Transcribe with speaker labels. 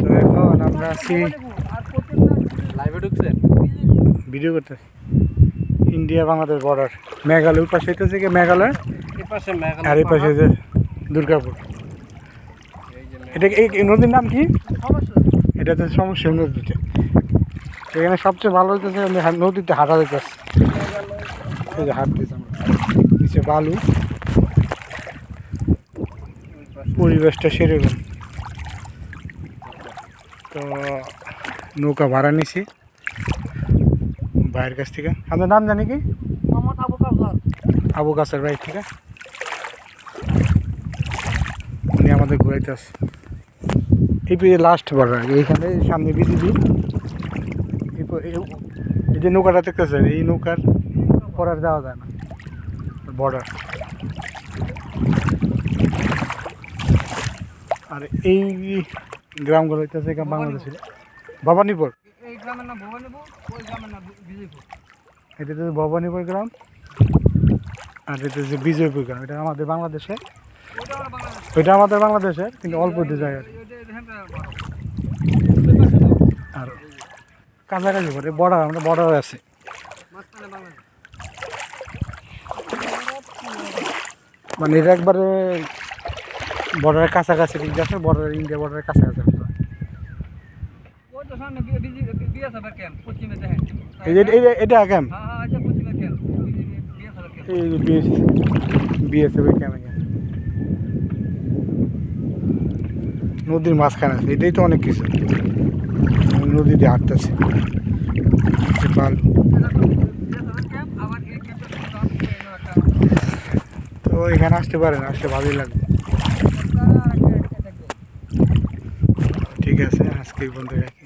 Speaker 1: তো এখন আমরা আছি
Speaker 2: লাইভে ঢুকছেন?
Speaker 1: ভিডিও করতে। ইন্ডিয়া বাংলাদেশ বর্ডার মেঘালয় পাশে হইতেছে কি মেঘালয়? আর এই পাশে যে দুর্গাপুর। এটা এই এই নদীর নাম কি? এটা তো সমস্যা নদীতে। এখানে সবচেয়ে ভালো হইতেছে নদীতে হাঁটা যেতেছে এই যে হাঁটতেছে আমরা। নিচে বালু। পরিবেশটা সেরকম। তো নৌকা ভাড়া নিছি। ভাইয়ের কাছ থেকে। আপনার নাম জানি কি?
Speaker 2: আবু
Speaker 1: গাছের ভাই থেকে উনি আমাদের ঘুরাইতে আসছে। এই লাস্ট বর্ডার এইখানে সামনে বিজিবি। এই যে নৌকাটা দেখতেছেন এই নৌকার পর আর যাওয়া যায় না। বর্ডার আর এই গ্রামগুলো হইতেছে এখানে বাংলাদেশের ভবানীপুর। এটা হচ্ছে ভবানীপুর গ্রাম আর এটা হচ্ছে বিজয়পুর গ্রাম। এটা আমাদের বাংলাদেশে
Speaker 2: ওইটা বাংলাদেশ
Speaker 1: আমাদের বাংলাদেশে কিন্তু অল্প একটু জায়গায় আর কাছাকাছি করে বর্ডার আমরা বর্ডারে আছে। মানে এটা একবারে বর্ডারের কাছাকাছি ঠিক আছে বর্ডার ইন্ডিয়া বর্ডারের কাছাকাছি এটা ক্যাম্প
Speaker 2: হ্যাঁ হ্যাঁ
Speaker 1: বিএসএফ ক্যাম্প নদীর মাঝখানে আছে এটাই তো অনেক কিছু। নদীতে হাঁটতেছে। তো এখানে আসতে পারেন আসতে ভালোই লাগবে। ঠিক আছে আজকে বন্ধু রাখি।